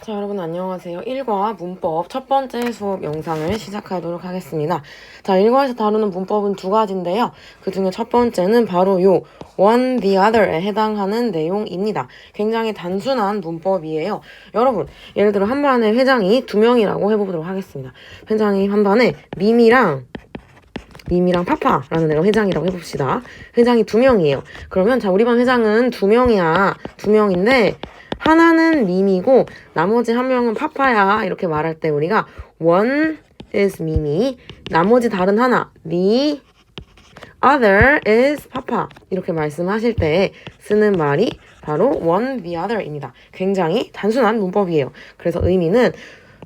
자, 여러분 안녕하세요. 1과 문법 첫 번째 수업 영상을 시작하도록 하겠습니다. 자, 1과에서 다루는 문법은 두 가지인데요. 그 중에 첫 번째는 바로 요 one, the other에 해당하는 내용입니다. 굉장히 단순한 문법이에요. 여러분, 예를 들어 한 반에 회장이 두 명이라고 해보도록 하겠습니다. 회장이 한 반에 미미랑 미미랑 파파라는 애가 회장이라고 해봅시다. 회장이 두 명이에요. 그러면 자 우리 반 회장은 두 명이야. 두 명인데 하나는 미미고 나머지 한 명은 파파야. 이렇게 말할 때 우리가 one is 미미, 나머지 다른 하나 the other is 파파 이렇게 말씀하실 때 쓰는 말이 바로 one the other입니다. 굉장히 단순한 문법이에요. 그래서 의미는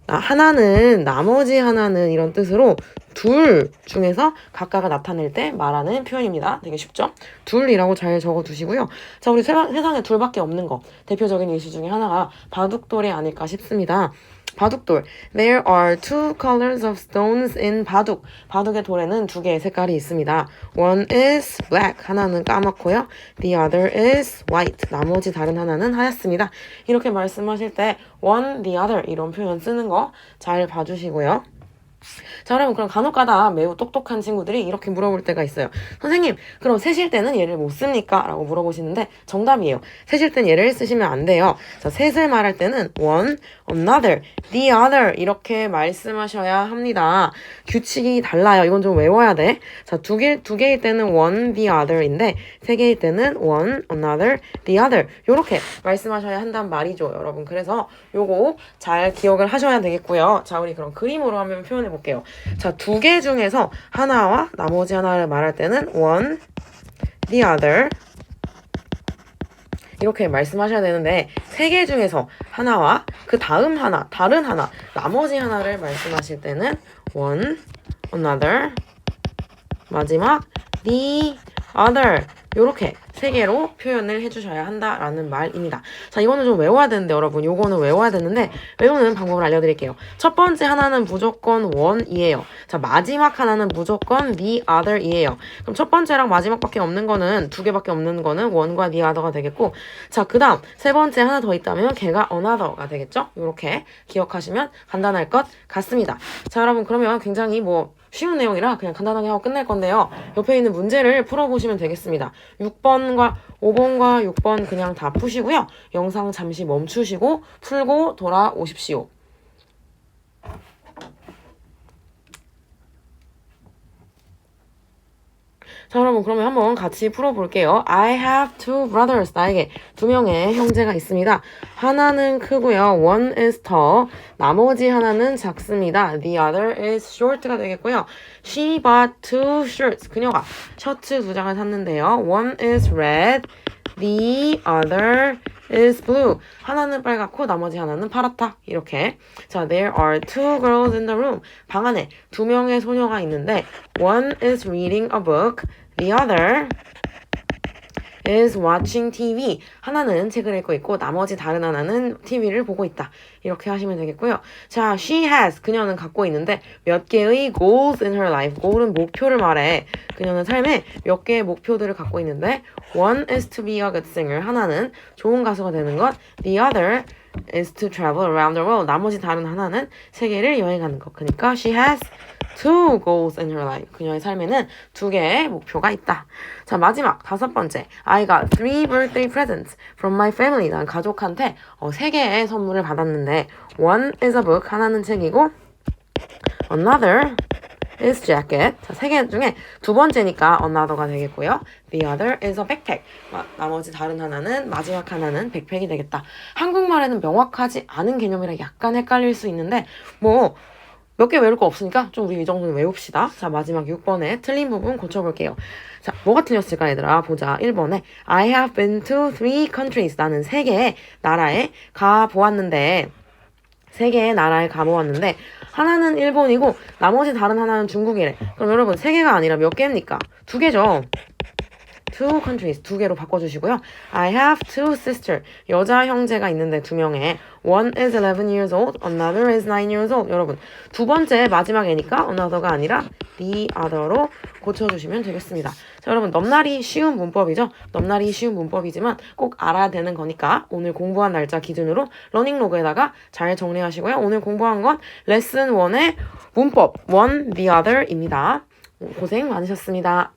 나- 하나는 나머지 하나는 이런 뜻으로 둘 중에서 각각을 나타낼 때 말하는 표현입니다. 되게 쉽죠? 둘이라고 잘 적어 두시고요. 자, 우리 세상, 세상에 둘밖에 없는 거. 대표적인 예시 중에 하나가 바둑돌이 아닐까 싶습니다. 바둑돌. There are two colors of stones in 바둑. 바둑의 돌에는 두 개의 색깔이 있습니다. One is black. 하나는 까맣고요. The other is white. 나머지 다른 하나는 하얗습니다. 이렇게 말씀하실 때 one, the other 이런 표현 쓰는 거 잘 봐주시고요. 자, 여러분, 그럼 간혹가다 매우 똑똑한 친구들이 이렇게 물어볼 때가 있어요. 선생님, 그럼 세실 때는 얘를 못 씁니까? 라고 물어보시는데 정답이에요. 세실 땐 얘를 쓰시면 안 돼요. 자, 셋을 말할 때는 one, another, the other 이렇게 말씀하셔야 합니다. 규칙이 달라요. 이건 좀 외워야 돼. 자, 두 개, 두 개일 때는 one, the other인데 세 개일 때는 one, another, the other 이렇게 말씀하셔야 한단 말이죠, 여러분. 그래서 요거 잘 기억을 하셔야 되겠고요. 자, 우리 그럼 그림으로 한번 표현해 볼게요. 자, 두 개 중에서 하나와 나머지 하나를 말할 때는 one, the other. 이렇게 말씀하셔야 되는데 세 개 중에서 하나와 그 다음 하나, 다른 하나, 나머지 하나를 말씀하실 때는 one, another. 마지막 the other. 요렇게 세 개로 표현을 해주셔야 한다라는 말입니다. 자, 이거는 좀 외워야 되는데 여러분, 요거는 외워야 되는데 외우는 방법을 알려드릴게요. 첫 번째 하나는 무조건 one이에요. 자, 마지막 하나는 무조건 the other이에요. 그럼 첫 번째랑 마지막밖에 없는 거는 두 개밖에 없는 거는 one과 the other가 되겠고, 자, 그다음 세 번째 하나 더 있다면 걔가 another가 되겠죠? 요렇게 기억하시면 간단할 것 같습니다. 자, 여러분 그러면 굉장히 뭐 쉬운 내용이라 그냥 간단하게 하고 끝낼 건데요. 옆에 있는 문제를 풀어보시면 되겠습니다. 6번과 5번과 6번 그냥 다 푸시고요. 영상 잠시 멈추시고 풀고 돌아오십시오. 자, 여러분, 그러면 한번 같이 풀어볼게요. I have two brothers. 나에게 두 명의 형제가 있습니다. 하나는 크고요. One is tall. 나머지 하나는 작습니다. The other is short가 되겠고요. She bought two shirts. 그녀가 셔츠 두 장을 샀는데요. One is red. The other is blue. 하나는 빨갛고 나머지 하나는 파랗다. 이렇게. 자, there are two girls in the room. 방 안에 두 명의 소녀가 있는데 one is reading a book. The other is watching TV. 하나는 책을 읽고 있고 나머지 다른 하나는 TV를 보고 있다. 이렇게 하시면 되겠고요. 자, she has 그녀는 갖고 있는데 몇 개의 goals in her life. goal은 목표를 말해. 그녀는 삶에 몇 개의 목표들을 갖고 있는데 one is to be a good singer. 하나는 좋은 가수가 되는 것. The other is to travel around the world. 나머지 다른 하나는 세계를 여행하는 것. 그러니까 she has two goals in her life. 그녀의 삶에는 두 개의 목표가 있다. 자, 마지막 다섯 번째. I got three birthday presents from my family. 난 가족한테 어, 세 개의 선물을 받았는데 one is a book. 하나는 책이고 another is jacket. 자, 세 개 중에 두 번째니까 another가 되겠고요. The other is a backpack. 마, 나머지 다른 하나는 마지막 하나는 백팩이 되겠다. 한국말에는 명확하지 않은 개념이라 약간 헷갈릴 수 있는데 뭐 몇 개 외울 거 없으니까 좀 우리 이 정도는 외웁시다. 자, 마지막 6번에 틀린 부분 고쳐볼게요. 자, 뭐가 틀렸을까, 얘들아? 보자. 1번에 I have been to three countries. 나는 세 개의 나라에 가보았는데 세 개의 나라에 가보았는데 하나는 일본이고 나머지 다른 하나는 중국이래. 그럼 여러분 세 개가 아니라 몇 개입니까? 두 개죠. Two countries 두 개로 바꿔주시고요. I have two sister 여자 형제가 있는데 두 명에 one is 11 years old, another is 9 years old. 여러분 두 번째 마지막 애니까 another가 아니라 the other로 고쳐주시면 되겠습니다. 자 여러분 넘날이 쉬운 문법이죠. 넘날이 쉬운 문법이지만 꼭 알아야 되는 거니까 오늘 공부한 날짜 기준으로 러닝로그에다가 잘 정리하시고요. 오늘 공부한 건 레슨 1의 문법 one the other입니다. 고생 많으셨습니다.